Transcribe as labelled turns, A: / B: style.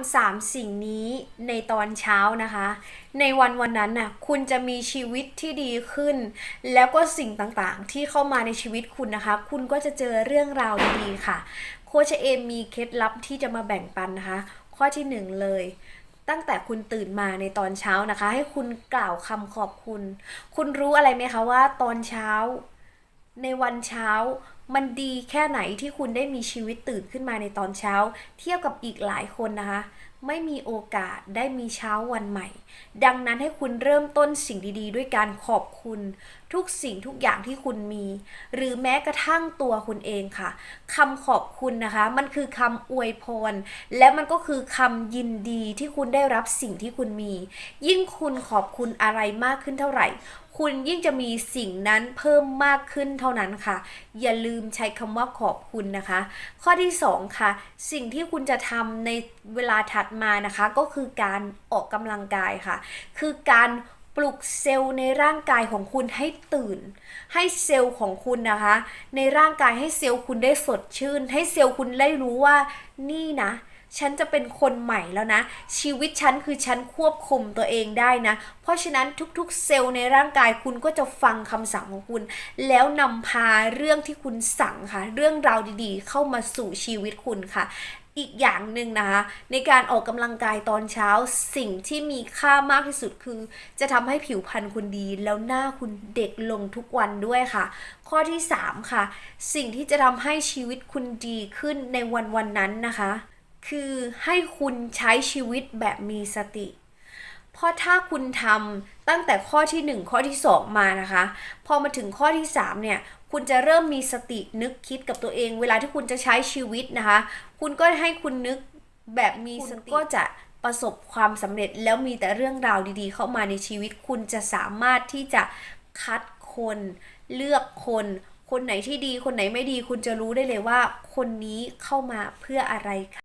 A: ำสามสิ่งนี้ในตอนเช้านะคะ ในวันวันนั้นน่ะคุณจะมีชีวิตที่ดีขึ้น แล้วก็สิ่งต่างๆ ที่เข้ามาในชีวิตคุณนะคะ คุณก็จะเจอเรื่องราวดีๆค่ะ โคชเอมมีเคล็ดลับที่จะมาแบ่งปันนะคะ ข้อที่หนึ่งเลย ตั้งแต่คุณตื่นมาในตอนเช้านะคะ ให้คุณกล่าวคำขอบคุณ คุณรู้อะไรไหมคะว่าตอนเช้า ในวันเช้ามันดีแค่ไหนที่คุณได้มีชีวิตตื่นขึ้นมาในตอนเช้า เทียบกับอีกหลายคนนะคะ ไม่มีโอกาสได้มีเช้าวันใหม่ ดังนั้นให้คุณเริ่มต้นสิ่งดีๆ ด้วยการขอบคุณ ทุกสิ่งทุกอย่างที่คุณมี หรือแม้กระทั่งตัวคุณเองค่ะคำขอบคุณนะคะ มันคือคำอวยพร และมันก็คือคำยินดีที่คุณได้รับสิ่งที่คุณมี ยิ่งคุณขอบคุณอะไรมากขึ้นเท่าไหร่ คุณยิ่งจะมีสิ่งนั้นเพิ่มมากขึ้นเท่านั้นค่ะ อย่าลืมืมใช้คำว่าขอบคุณนะคะ ข้อที่2ค่ะ สิ่งที่คุณจะทำในเวลาถัดมานะคะ ก็คือการออกกำลังกายค่ะ คือการปลุกเซลล์ในร่างกายของคุณให้ตื่น ให้เซลล์ของคุณนะคะ ในร่างกายให้เซลล์คุณได้สดชื่น ให้เซลล์คุณได้รู้ว่านี่นะ ฉันจะเป็นคนใหม่แล้วนะ ชีวิตฉันคือฉันควบคุมตัวเองได้นะ เพราะฉะนั้นทุกๆเซลล์ในร่างกายคุณก็จะฟังคำสั่งของคุณ แล้วนำพาเรื่องที่คุณสั่งค่ะ เรื่องราวดีๆ เข้ามาสู่ชีวิตคุณค่ะอีกอย่างหนึ่งนะคะในการออกกำลังกายตอนเช้าสิ่งที่มีค่ามากที่สุดคือ จะทำให้ผิวพรรณคุณดี แล้วหน้าคุณเด็กลงทุกวันด้วยค่ะ ข้อที่ 3 ค่ะ สิ่งที่จะทำให้ชีวิตคุณดีขึ้นในวันวันนั้นนะคะ คือให้คุณใช้ชีวิตแบบมีสติ เพราะถ้าคุณทำตั้งแต่ข้อที่ 1 ข้อที่ 2 มานะคะ พอมาถึงข้อที่ 3 เนี่ย คุณจะเริ่มมีสตินึกคิดกับตัวเอง เวลาที่คุณจะใช้ชีวิตนะคะ คุณก็ให้คุณนึกแบบมีสติก็จะประสบความสำเร็จแล้วมีแต่เรื่องราวดีๆ เข้ามาในชีวิต คุณจะสามารถที่จะคัดคนเลือกคน คนไหนที่ดี คนไหนไม่ดี คุณจะรู้ได้เลยว่า คนนี้เข้ามาเพื่ออะไรค่ะ